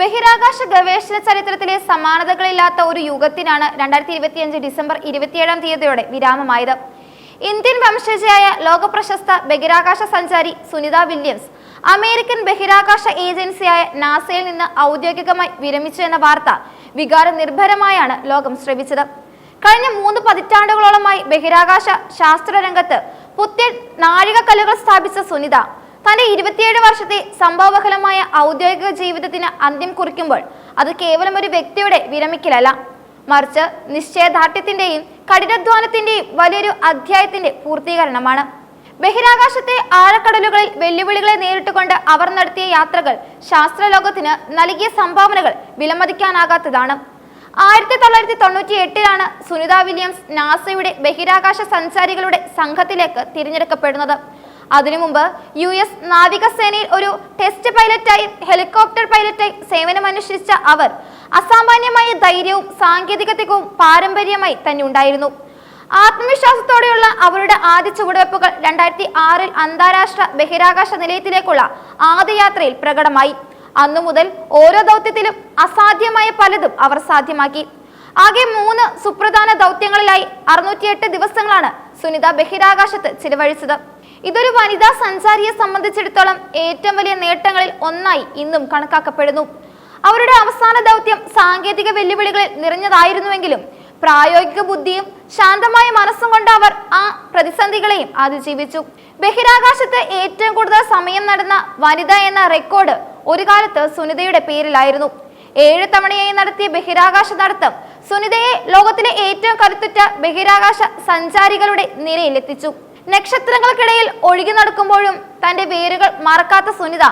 ബഹിരാകാശ ഗവേഷണ ചരിത്രത്തിലെ സമാനതകളില്ലാത്ത ഒരു യുഗത്തിനാണ് രണ്ടായിരത്തി ഇരുപത്തിയഞ്ച് ഡിസംബർ ഇരുപത്തിയേഴാം തീയതിയോടെ വിരാമമായത്. ഇന്ത്യൻ വംശജയായ ലോകപ്രശസ്ത ബഹിരാകാശ സഞ്ചാരി സുനിത വില്യംസ് അമേരിക്കൻ ബഹിരാകാശ ഏജൻസിയായ നാസയിൽ നിന്ന് ഔദ്യോഗികമായി വിരമിച്ചു എന്ന വാർത്ത വികാര നിർഭരമായാണ് ലോകം ശ്രമിച്ചത് കഴിഞ്ഞ മൂന്ന് പതിറ്റാണ്ടുകളോളമായി ബഹിരാകാശ ശാസ്ത്ര രംഗത്ത് പുത്തൻ നാഴികക്കല്ലുകൾ സ്ഥാപിച്ച സുനിത തന്റെ ഇരുപത്തിയേഴ് വർഷത്തെ സംഭവബഹലമായ ഔദ്യോഗിക ജീവിതത്തിന് അന്ത്യം കുറിക്കുമ്പോൾ അത് കേവലം ഒരു വ്യക്തിയുടെ വിരമിക്കലല്ല. മറിച്ച് നിശ്ചയദാർഢ്യത്തിന്റെയും കഠിനാധ്വാനത്തിന്റെയും വലിയൊരു അധ്യായത്തിന്റെ പൂർത്തീകരണമാണ്. ബഹിരാകാശത്തെ ആഴക്കടലുകളിൽ വെല്ലുവിളികളെ നേരിട്ടുകൊണ്ട് അവർ നടത്തിയ യാത്രകൾ ശാസ്ത്രലോകത്തിന് നൽകിയ സംഭാവനകൾ വിലമതിക്കാനാകാത്തതാണ്. ആയിരത്തി തൊള്ളായിരത്തി തൊണ്ണൂറ്റി എട്ടിലാണ് സുനിത വില്യംസ് നാസയുടെ ബഹിരാകാശ സഞ്ചാരികളുടെ സംഘത്തിലേക്ക് തിരഞ്ഞെടുക്കപ്പെടുന്നത്. അതിനു മുമ്പ് യു എസ് നാവികസേനയിൽ ഒരു ടെസ്റ്റ് പൈലറ്റായി ഹെലികോപ്റ്റർ പൈലറ്റായി സേവനമനുഷ്ഠിച്ച അവർ അസാമാന്യമായ ധൈര്യവും സാങ്കേതികതയും പാരമ്പര്യമായി തന്നെ ഉണ്ടായിരുന്നു. ആത്മവിശ്വാസത്തോടെയുള്ള അവരുടെ ആദ്യ ചുവടുവെപ്പുകൾ രണ്ടായിരത്തി ആറിൽ അന്താരാഷ്ട്ര ബഹിരാകാശ നിലയത്തിലേക്കുള്ള ആദ്യ യാത്രയിൽ പ്രകടമായി. അന്നു മുതൽ ഓരോ ദൗത്യത്തിലും അസാധ്യമായ പലതും അവർ സാധ്യമാക്കി. ആകെ മൂന്ന് സുപ്രധാന ദൗത്യങ്ങളിലായി അറുന്നൂറ്റിയെട്ട് ദിവസങ്ങളാണ് സുനിത ബഹിരാകാശത്ത് ചിലവഴിച്ചത്. ഇതൊരു വനിതാ സഞ്ചാരിയെ സംബന്ധിച്ചിടത്തോളം ഏറ്റവും വലിയ നേട്ടങ്ങളിൽ ഒന്നായി ഇന്നും കണക്കാക്കപ്പെടുന്നു. അവരുടെ അവസാന ദൗത്യം സാങ്കേതിക വെല്ലുവിളികളിൽ നിറഞ്ഞതായിരുന്നുവെങ്കിലും പ്രായോഗിക ബുദ്ധിയും ശാന്തമായ മനസ്സും കൊണ്ട് അവർ ആ പ്രതിസന്ധികളെയും അതിജീവിച്ചു. ബഹിരാകാശത്ത് ഏറ്റവും കൂടുതൽ സമയം നടന്ന വനിത എന്ന റെക്കോർഡ് ഒരു കാലത്ത് സുനിതയുടെ പേരിലായിരുന്നു. ഏഴ് തവണയായി നടത്തിയ ബഹിരാകാശ നടത്തം സുനിതയെ ലോകത്തിലെ ഏറ്റവും കരുത്തുറ്റ ബഹിരാകാശ സഞ്ചാരികളുടെ നിരയിലെത്തിച്ചു നക്ഷത്രങ്ങൾക്കിടയിൽ ഒഴുകി നടക്കുമ്പോഴും തന്റെ വേരുകൾ മറക്കാത്ത സുനിത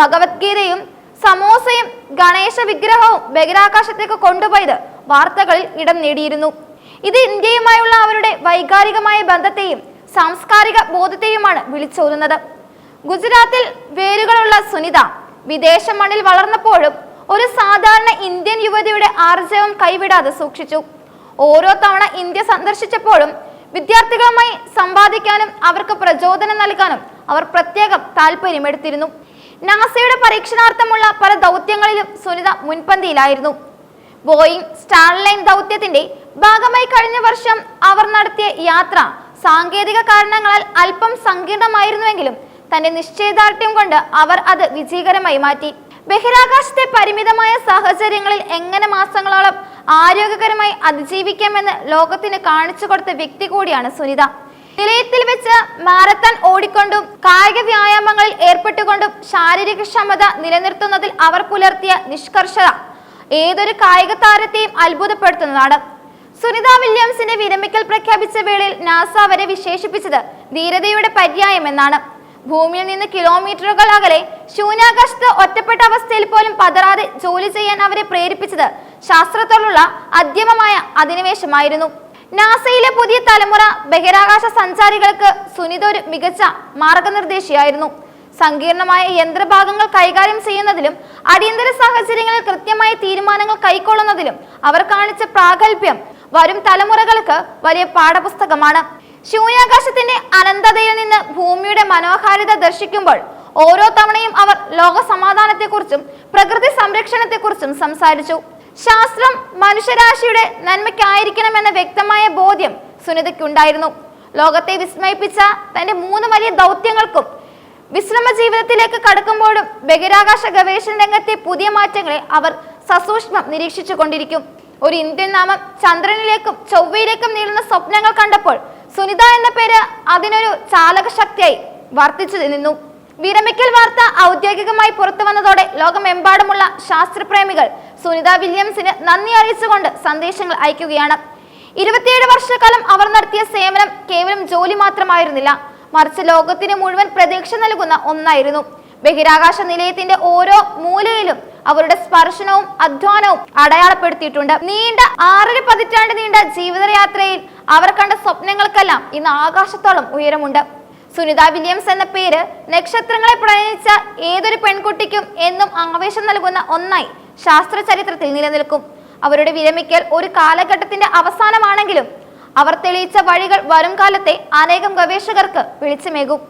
ഭഗവത്ഗീതയും സമോസയും ഗണേശ വിഗ്രഹവും ബഹിരാകാശത്തേക്ക് കൊണ്ടുപോയത് വാർത്തകളിൽ ഇടം നേടിയിരുന്നു. ഇത് ഇന്ത്യയുമായുള്ള അവരുടെ വൈകാരികമായ ബന്ധത്തെയും സാംസ്കാരിക ബോധത്തെയുമാണ് വിളിച്ചോതുന്നത്. ഗുജറാത്തിൽ വേരുകളുള്ള സുനിത വിദേശ മണ്ണിൽ വളർന്നപ്പോഴും ഒരു സാധാരണ ഇന്ത്യൻ യുവതിയുടെ ആർജവം കൈവിടാതെ സൂക്ഷിച്ചു. ഓരോ തവണ ഇന്ത്യ സന്ദർശിച്ചപ്പോഴും വിദ്യാർത്ഥികളുമായി സമ്പാദിക്കാനും അവർക്ക് പ്രചോദനം നൽകാനും അവർ പ്രത്യേകം താല്പര്യമെടുത്തിരുന്നു നാസയുടെ പരീക്ഷണാർത്ഥമുള്ള പല ദൗത്യങ്ങളിലും സുനിത മുൻപന്തിയിലായിരുന്നു. ബോയിങ് സ്റ്റാർലൈൻ ദൗത്യത്തിന്റെ ഭാഗമായി കഴിഞ്ഞ വർഷം അവർ നടത്തിയ യാത്ര സാങ്കേതിക കാരണങ്ങളാൽ അല്പം സങ്കീർണമായിരുന്നുവെങ്കിലും തന്റെ നിശ്ചയദാർഢ്യം കൊണ്ട് അവർ അത് വിജയകരമായി മാറ്റി. ബഹിരാകാശത്തെ പരിമിതമായ സാഹചര്യങ്ങളിൽ എങ്ങനെ മാസങ്ങളോളം ആരോഗ്യകരമായി അതിജീവിക്കാമെന്ന് ലോകത്തിന് കാണിച്ചു കൊടുത്ത വ്യക്തി കൂടിയാണ് സുനിത. നിലയത്തിൽ വെച്ച് മാരത്തൺ ഓടിക്കൊണ്ടും കായിക വ്യായാമങ്ങളിൽ ഏർപ്പെട്ടുകൊണ്ടും ശാരീരിക ക്ഷമത നിലനിർത്തുന്നതിൽ അവർ പുലർത്തിയ നിഷ്കർഷത ഏതൊരു കായിക താരത്തെയും അത്ഭുതപ്പെടുത്തുന്നതാണ്. സുനിത വില്യംസിന്റെ വിരമിക്കൽ പ്രഖ്യാപിച്ച വേളയിൽ നാസ അവരെ വിശേഷിപ്പിച്ചത് ധീരതയുടെ പര്യായം എന്നാണ് ഭൂമിയിൽ നിന്ന് കിലോമീറ്ററുകൾ അകലെ ശൂന്യാകാശത്ത് ഒറ്റപ്പെട്ട അവസ്ഥയിൽ പോലും പതറാതെ ജോലി ചെയ്യാൻ അവരെ പ്രേരിപ്പിച്ചത് ശാസ്ത്രത്തോടുള്ള അദ്യമമായ അധിനിവേശമായിരുന്നു. നാസയിലെ പുതിയ തലമുറ ബഹിരാകാശ സഞ്ചാരികൾക്ക് സുനിത ഒരു മികച്ച മാർഗനിർദ്ദേശിയായിരുന്നു. സങ്കീർണമായ യന്ത്രഭാഗങ്ങൾ കൈകാര്യം ചെയ്യുന്നതിലും അടിയന്തര സാഹചര്യങ്ങളിൽ കൃത്യമായ തീരുമാനങ്ങൾ കൈക്കൊള്ളുന്നതിലും അവർ കാണിച്ച പ്രാഗൽഭ്യം വരും തലമുറകൾക്ക് വലിയ പാഠപുസ്തകമാണ്. ശൂന്യാകാശത്തിന്റെ അനന്തതയിൽ നിന്ന് ഭൂമിയുടെ മനോഹാരിത ദർശിക്കുമ്പോൾ ഓരോ തവണയും അവർ ലോക സമാധാനത്തെക്കുറിച്ചും പ്രകൃതി സംരക്ഷണത്തെക്കുറിച്ചും സംസാരിച്ചു. ശാസ്ത്രം മനുഷ്യരാശിയുടെ നന്മയ്ക്കായിരിക്കണമെന്ന വ്യക്തമായ ബോധ്യം സുനിതയ്ക്കുണ്ടായിരുന്നു. ലോകത്തെ വിസ്മയിപ്പിച്ച തന്റെ മൂന്ന് വലിയ ദൗത്യങ്ങൾക്കും വിശ്രമ ജീവിതത്തിലേക്ക് കടക്കുമ്പോഴും ബഹിരാകാശ ഗവേഷണ രംഗത്തെ പുതിയ മാറ്റങ്ങളെ അവർ സസൂക്ഷ്മം നിരീക്ഷിച്ചു കൊണ്ടിരിക്കും ഒരു ഇന്ത്യൻ നാമം ചന്ദ്രനിലേക്കും ചൊവ്വയിലേക്കും നീളുന്ന സ്വപ്നങ്ങൾ കണ്ടപ്പോൾ സുനിത എന്ന പേര് അതിനൊരു ചാലകശക്തിയായി വർത്തിച്ചു നിന്നു. വിരമിക്കൽ വാർത്ത ഔദ്യോഗികമായി പുറത്തു വന്നതോടെ ലോകമെമ്പാടുമുള്ള ശാസ്ത്രപ്രേമികൾ സുനിത വില്യംസിന് നന്ദി അറിയിച്ചുകൊണ്ട് സന്ദേശങ്ങൾ അയക്കുകയാണ്. ഇരുപത്തിയേഴ് വർഷക്കാലം അവർ നടത്തിയ സേവനം കേവലം ജോലി മാത്രമായിരുന്നില്ല. മറിച്ച് ലോകത്തിന് മുഴുവൻ പ്രതീക്ഷ നൽകുന്ന ഒന്നായിരുന്നു. ബഹിരാകാശ നിലയത്തിന്റെ ഓരോ മൂലയിലും അവരുടെ സ്പർശനവും അധ്വാനവും അടയാളപ്പെടുത്തിയിട്ടുണ്ട്. നീണ്ട ആറര പതിറ്റാണ്ട് നീണ്ട ജീവിതയാത്രയിൽ അവർ കണ്ട സ്വപ്നങ്ങൾക്കെല്ലാം ഇന്ന് ആകാശത്തോളം ഉയരമുണ്ട്. സുനിത വില്യംസ് എന്ന പേര് നക്ഷത്രങ്ങളെ പ്രണയിച്ച ഏതൊരു പെൺകുട്ടിക്കും എന്നും ആവേശം നൽകുന്ന ഒന്നായി ശാസ്ത്ര ചരിത്രത്തിൽ നിലനിൽക്കും. അവരുടെ വിരമിക്കൽ ഒരു കാലഘട്ടത്തിന്റെ അവസാനമാണെങ്കിലും അവർ തെളിയിച്ച വഴികൾ വരും കാലത്തെ അനേകം ഗവേഷകർക്ക് വെളിച്ചമേകും.